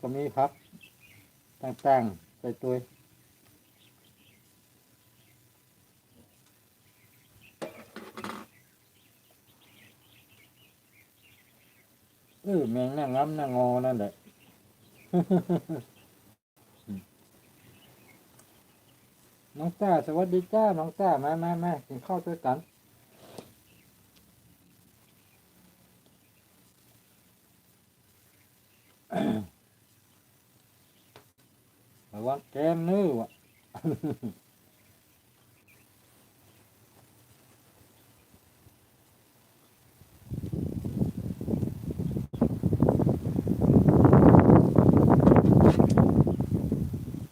ก็มีพักต่างๆใส่ตัวเออแมงนั่งง้ำนั่งงอนั่นแหละน้องต้าสวัสดีจ้า น้องต้ามามามากินข้าวด้วยกัน ว่าแกมนื้อวะ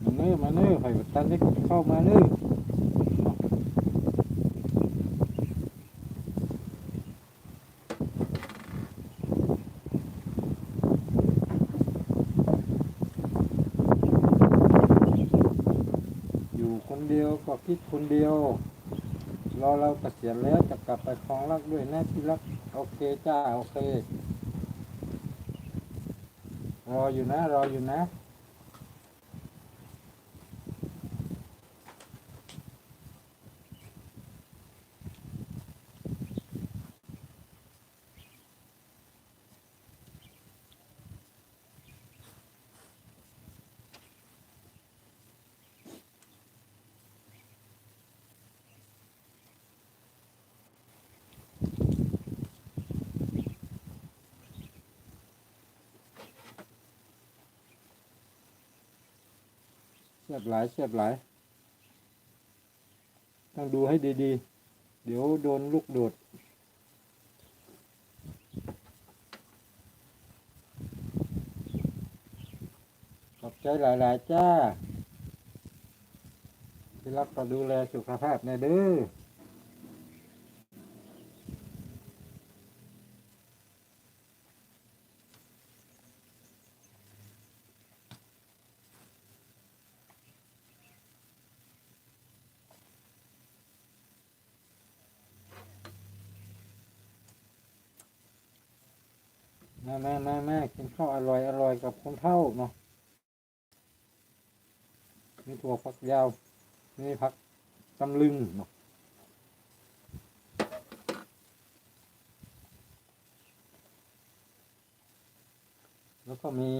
มาเนื้อมาเนื้อไข่บัดตันได้เข้ามาเนื้ออยู่ คนเดียวก็คิดคนเดียวรอเราเกษียณแล้วจะกลับไปคลองรักด้วยนะที่รัก โอเคจ้า โอเค รออยู่นะ รออยู่นะ สียบหลายเสียบหลาย ต้องดูให้ดีๆ เดี๋ยวโดนลูกโดดขอบใจหลาย ๆ จ้าที่รักก็ดูแลสุขภาพในอยเด้อ มามามามากินข้าวอร่อยอร่อยกับคนเท่าเนาะมีถั่วฝักยาวมีผักตำลึงเนาะแล้วก็มี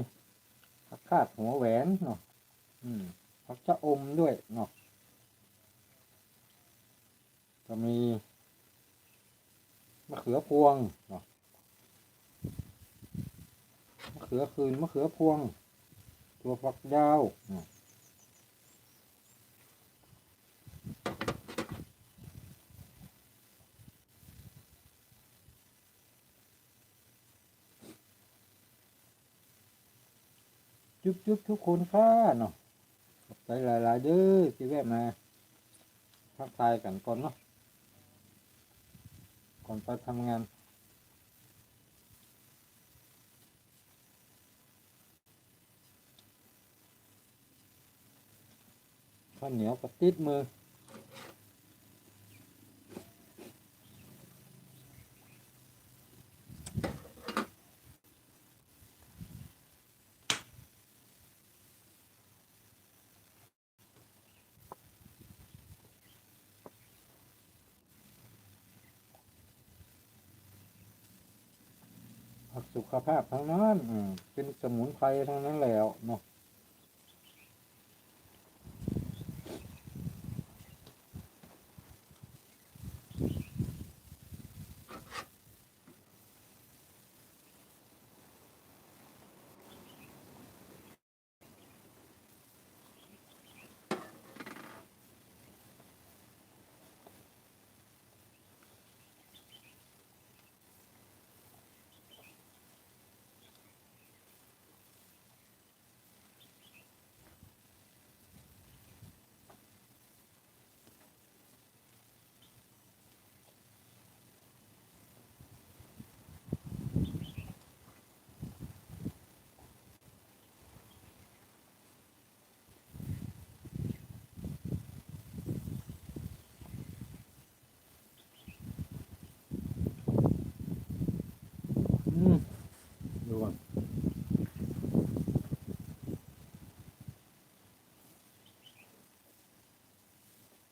ผักคาดหัวแหวนเนาะอืมผักชะอมด้วยเนาะก็มีมะเขือพวงเนาะมะ เขือคืนมะเขือพวง ตัวฝักยาวจุ๊บจุ๊บทุกคนค่ะเนาะขอบใจหลาย ๆ เด้อที่แวะมาทักทายกันก่อนเนาะก่อนไปทำงาน ข้าวเหนียวกับติดมือ ผักสุขภาพทั้งนั้นอืมเป็นสมุนไพรทั้งนั้นแล้วเนาะ